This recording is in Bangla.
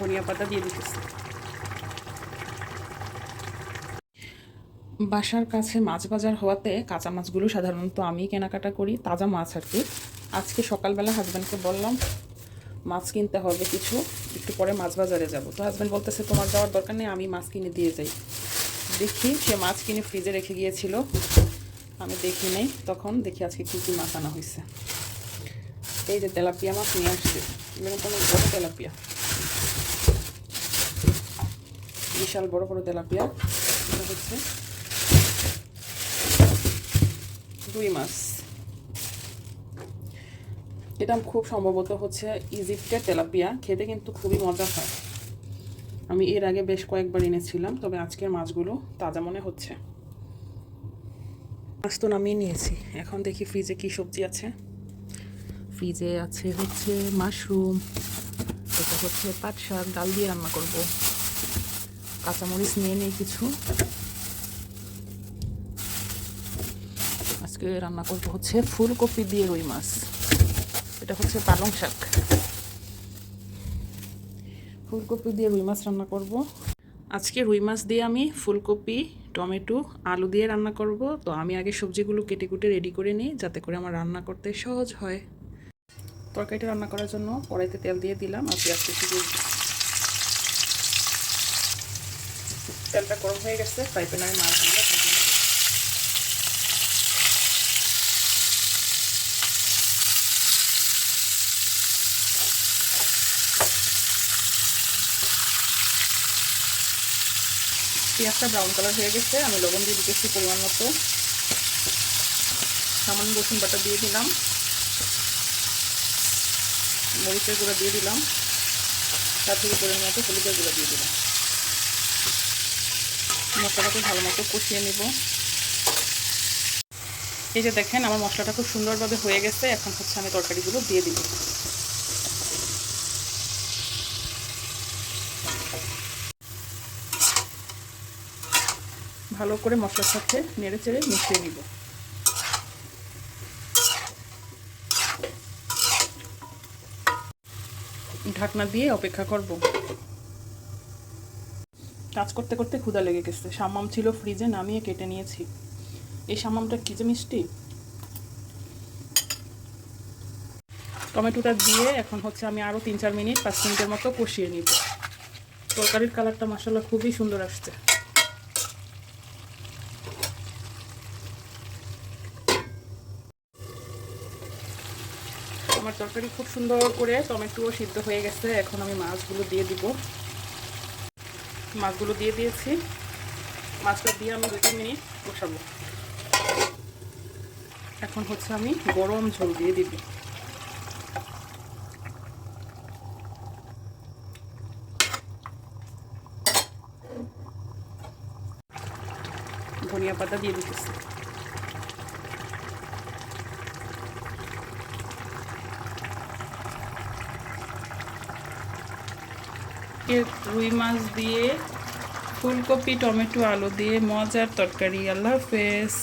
ধনিয়া পাতা দিয়ে দিতেছি। বাসার কাছে মাছ বাজার হওয়াতে কাঁচা মাছগুলো সাধারণত আমি কেনাকাটা করি, তাজা মাছ আর কি। আজকে সকালবেলা হাজব্যান্ডকে বললাম, মাছ কিনতে হবে কিছু, একটু পরে মাছ বাজারে যাব। তো হাজব্যান্ড বলতেছে, তোমার যাওয়ার দরকার নেই, আমি মাছ কিনে দিয়ে যাই। দেখি, সে মাছ কিনে ফ্রিজে রেখে গিয়েছিল। আমি দেখি নেই, তখন দেখি আজকে কী কী মাছ আনা হয়েছে এই যে তেলাপিয়া মাছ নিয়ে আসছে। এরকম কোনো বড় তেলাপিয়া। বিশাল বড় বড় তেলাপিয়া। এটা হচ্ছে রুই মাছ। এটা খুব সম্ভবত হচ্ছে ইজিপ্টের তেলাপিয়া। খেতে কিন্তু খুবই মজা হয়। আমি এর আগে বেশ কয়েকবার এনেছিলাম, তবে আজকের মাছগুলো তাজা মনে হচ্ছে। মাছ তো নামিয়ে নিয়েছি। এখন দেখি ফ্রিজে কি সবজি আছে। ফ্রিজে আছে হচ্ছে মাশরুম, এটা হচ্ছে পাট শাক ডাল দিয়ে রান্না করব। কাঁচামরিচ নিয়ে নিই কিছু। আজকে রান্না করব হচ্ছে ফুলকপি দিয়ে রুই মাছ। এটা হচ্ছে পালং শাক। ফুলকপি দিয়ে রুই মাছ রান্না করব। আজকে রুই মাছ দিয়ে আমি ফুলকপি, টমেটো, আলু দিয়ে রান্না করব। তো আমি আগে সবজিগুলো কেটে কুটে রেডি করে নিই যাতে করে আমার রান্না করতে সহজ হয়। তরকারিটা রান্না করার জন্য কড়াইতে তেল দিয়ে দিলাম আর পেঁয়াজ কুচি দিয়ে দিলাম। তেলটা গরম হয়ে গেছে ফ্রাই প্যানে আমি মাছগুলো ভেজে নেব। পেঁয়াজটা ব্রাউন কালার হয়ে গেছে, আমি লবণ দিয়ে দিতেছি পরিমাণ মতো। সামান্য রসুন বাটা দিয়ে দিলাম। মরিচের গুঁড়ো দিয়ে দিলাম। তার থেকে পরিমাণ মতো হলুদের গুঁড়ো দিয়ে দিলাম। মশলাটাকে ভালো মতো কষিয়ে নিব। এই যে দেখেন, আমার মশলাটা খুব সুন্দরভাবে হয়ে গেছে। এখন হচ্ছে আমি তরকারিগুলো দিয়ে দিব। ভালো করে মশলার সাথে নেড়ে চেড়ে মিশিয়ে নিব। ঢাকনা দিয়ে অপেক্ষা করব। কাজ করতে করতে ক্ষুদা লেগে গেছে। সামাম ছিল ফ্রিজে, নামিয়ে কেটে নিয়েছি। এই সামামটা কি যে মিষ্টি? টমেটোটা দিয়ে এখন হচ্ছে আমি আরও তিন চার মিনিট, পাঁচ মিনিটের মতো কষিয়ে নিব। তরকারির কালারটা মশলা খুবই সুন্দর আসছে। আমার তরকারি খুব সুন্দর করে টমেটো সিদ্ধ হয়ে গেছে। এখন আমি মাছগুলো দিয়ে দিব। মাছগুলো দিয়ে দিয়েছি। মাছটা দিয়ে আমি দু তিন মিনিট বসাবো এখন হচ্ছে আমি গরম ঝোল দিয়ে দিব। ধনিয়া পাতা দিয়ে দিতেছি। রুই মাছ দিয়ে ফুলকপি টমেটো আলু দিয়ে মজার তরকারি। আল্লাহ হাফেজ।